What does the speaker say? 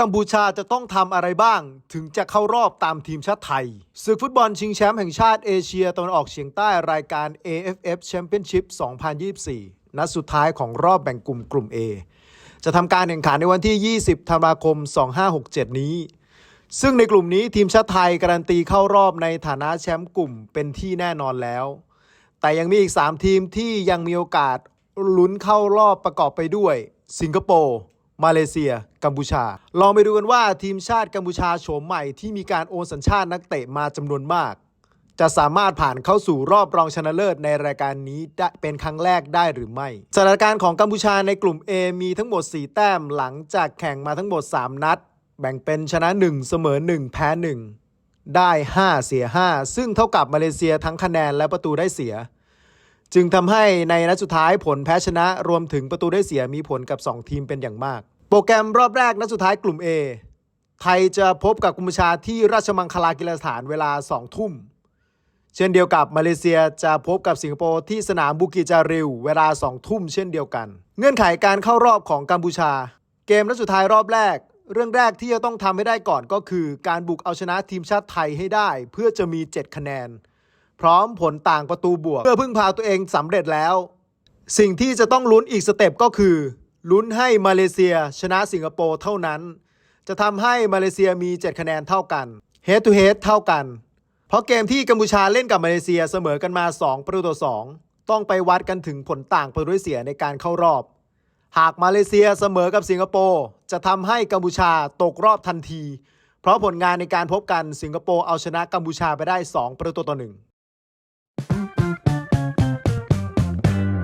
กัมพูชาจะต้องทำอะไรบ้าง ถึงจะเข้ารอบตามทีมชาติไทยศึกฟุตบอลชิงแชมป์แห่งชาติเอเชียตะวันออกเฉียงใต้รายการ AFF Championship 2024 นัดสุดท้ายของรอบแบ่งกลุ่มกลุ่ม A จะทำการแข่งขันในวันที่ 20 ธันวาคม 2567 นี้ ซึ่งในกลุ่มนี้ทีมชาติไทยการันตีเข้ารอบในฐานะแชมป์กลุ่มเป็นที่แน่นอนแล้ว แต่ยังมีอีก 3 ทีมที่ยังมีโอกาสลุ้นเข้ารอบประกอบไปด้วย สิงคโปร์ มาเลเซีย กัมพูชา ลองไปดูกันว่าทีมชาติกัมพูชาโฉมใหม่ที่มีการโอนสัญชาตินักเตะมาจำนวนมาก จะสามารถผ่านเข้าสู่รอบรองชนะเลิศในรายการนี้ได้เป็นครั้งแรกได้หรือไม่ สถานการณ์ของกัมพูชาในกลุ่ม A มีทั้งหมด 4 แต้มหลังจากแข่งมาทั้งหมด 3 นัด แบ่งเป็นชนะ 1 เสมอ 1 แพ้ 1 ได้ 5 เสีย 5 ซึ่งเท่ากับมาเลเซียทั้งคะแนนและประตูได้เสีย จึงทำให้ในนัดสุดท้ายผลแพ้ชนะรวมถึงประตูได้เสียมีผลกับ 2 ทีมเป็นอย่างมาก โปรแกรมรอบแรกนัดสุดท้ายกลุ่ม A ไทยจะพบกับกัมพูชาที่ราชมังคลากีฬาสถานเวลา 2 ทุ่ม เช่นเดียวกับมาเลเซียจะพบกับสิงคโปร์ที่สนามบุกิจาริว เวลา 2 ทุ่มเช่นเดียวกัน เงื่อนไขการเข้ารอบของกัมพูชา เกมนัดสุดท้ายรอบแรก เรื่องแรกที่จะต้องทำให้ได้ก่อนก็คือ การบุกเอาชนะทีมชาติไทยให้ได้ เพื่อจะมี 7 คะแนน พร้อมผลต่างประตูบวก เพื่อพึ่งพาตัวเองสำเร็จแล้ว สิ่งที่จะต้องลุ้นอีกสเต็ปก็คือลุ้นให้มาเลเซียชนะสิงคโปร์เท่านั้น จะทำให้มาเลเซียมี 7 คะแนนเท่ากัน Head to Head เท่ากัน เพราะเกมที่กัมพูชาเล่นกับมาเลเซียเสมอกันมา 2 ประตูต่อ 2 ต้องไปวัดกันถึงผลต่างประตูเสียในการเข้ารอบ หากมาเลเซียเสมอกับสิงคโปร์จะทำให้กัมพูชาตกรอบทันที เพราะผลงานในการพบกันสิงคโปร์เอาชนะกัมพูชาไปได้ 2 ประตูต่อหนึ่ง